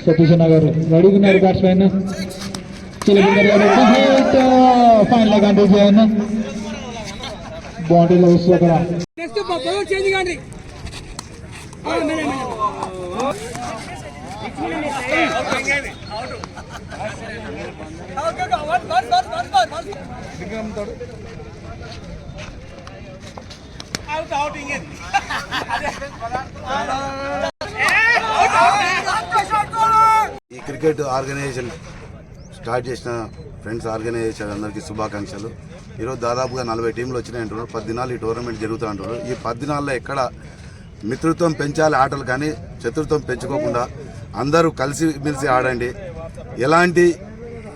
సతీష్ అన్న గారు రెడీగా ఉన్నారు బ్యాట్స్మెన్ చిలకర్ గారు హిట్ ఫైనల్ కంట్రోల్ చేయను బౌండరీలో వస్తుంది అక్కడ. నెక్స్ట్ బౌలర్ చేంజ్ కాండి. ఆ, మెల్లె, అవుట్, అవుట్, ఇంకేంది? ఈ క్రికెట్ ఆర్గనైజేషన్ స్టార్ట్ చేసిన ఫ్రెండ్స్ ఆర్గనైజేషన్ అందరికీ శుభాకాంక్షలు. ఈరోజు దాదాపుగా నలభై టీంలు వచ్చినాయి అంటున్నారు పది దినాలు ఈ టోర్నమెంట్ జరుగుతూ అంటున్నారు ఈ పద్దినాల్లో ఎక్కడ మిత్రత్వం పెంచాలి ఆటలు కానీ శత్రుత్వం పెంచుకోకుండా అందరూ కలిసి మెలిసి ఆడండి. ఎలాంటి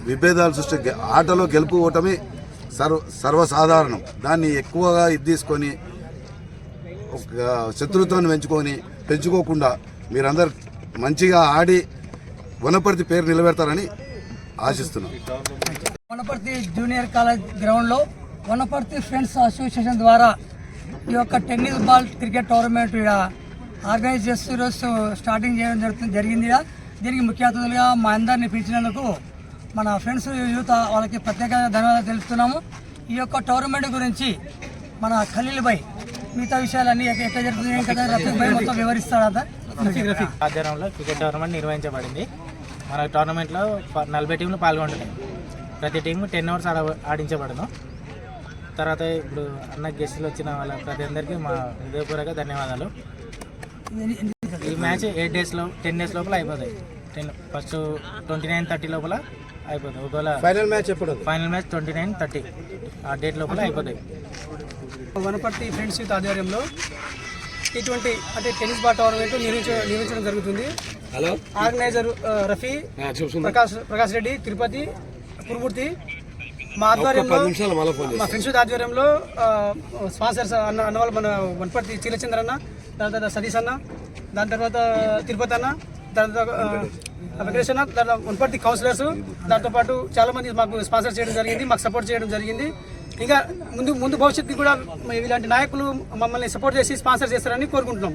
విభేదాలు సృష్టి ఆటలో గెలుపు ఓటమి సర్వ సర్వసాధారణం. దాన్ని ఎక్కువగా ఇది తీసుకొని శత్రుత్వాన్ని పెంచుకొని పెంచుకోకుండా మీరందరు మంచిగా ఆడి వనపర్తి పేరు నిలబెడతారని ఆశిస్తున్నాం. వనపర్తి జూనియర్ కాలేజ్ గ్రౌండ్లో వనపర్తి ఫ్రెండ్స్ అసోసియేషన్ ద్వారా ఈ యొక్క టెన్నిస్ బాల్ క్రికెట్ టోర్నమెంట్ ఇక్కడ ఆర్గనైజ్ చేస్తూ ఈరోజు స్టార్టింగ్ చేయడం జరుగుతుంది జరిగింది దీనికి ముఖ్య అతిథులుగా మా అందరిని పిలిచినందుకు మన ఫ్రెండ్స్ యూత్ వాళ్ళకి ప్రత్యేకంగా ధన్యవాదాలు తెలుపుతున్నాము. ఈ యొక్క టోర్నమెంట్ గురించి మన ఖలీల్ భాయ్ మిగతా విషయాలన్నీ జరుగుతుంది ఏం కదా రఫీక్ భాయ్ మొత్తం వివరిస్తాడు ఆధ్వర్యంలో క్రికెట్ టోర్నమెంట్ నిర్వహించబడింది. మన టోర్నమెంట్లో నలభై టీంలు పాల్గొంటున్నాయి. ప్రతి టీము టెన్ అవర్స్ ఆడ ఆడించబడను. తర్వాత ఇప్పుడు అన్న గెస్టులు వచ్చిన వాళ్ళ ప్రతి అందరికీ మా హృదయపూర్వక ధన్యవాదాలు. ఈ మ్యాచ్ ఎయిట్ డేస్లో టెన్ డేస్ లోపల అయిపోతాయి. Ten first twenty nine thirty లోపల అయిపోతాయి ఒకవేళ ఫైనల్ మ్యాచ్ ఎప్పుడు final match twenty nine thirty ఆ డేట్ లోపల అయిపోతాయి. వనపర్తి ఫ్రెండ్స్ యూత్ ఆధ్వర్యంలో ఇటువంటి అంటే టెన్నిస్ బాల్ టోర్నమెంట్ నిర్వహించడం జరుగుతుంది. హలో ఆర్గనైజర్ ఆ, రఫీ ప్రకాష్ ప్రకాష్ రెడ్డి తిరుపతి కురుమూర్తి మా ఆధ్వర్యంలో మా ఫ్రెండ్స్ యూత్ ఆధ్వర్యంలో స్పాన్సర్స్ అన్న అన్న వాళ్ళు మన వనపర్తి చీలచంద్ర అన్న దాని తర్వాత సతీష్ అన్న దాని తర్వాత తిరుపతి అన్న దాని ఆ, వెంకటేష్ కౌన్సిలర్స్ దాంతో పాటు చాలా మంది మాకు స్పాన్సర్ చేయడం జరిగింది మాకు సపోర్ట్ చేయడం జరిగింది. ఇంకా ముందు ముందు భవిష్యత్తు కూడా ఇలాంటి నాయకులు మమ్మల్ని సపోర్ట్ చేసి స్పాన్సర్ చేస్తారని కోరుకుంటున్నాం.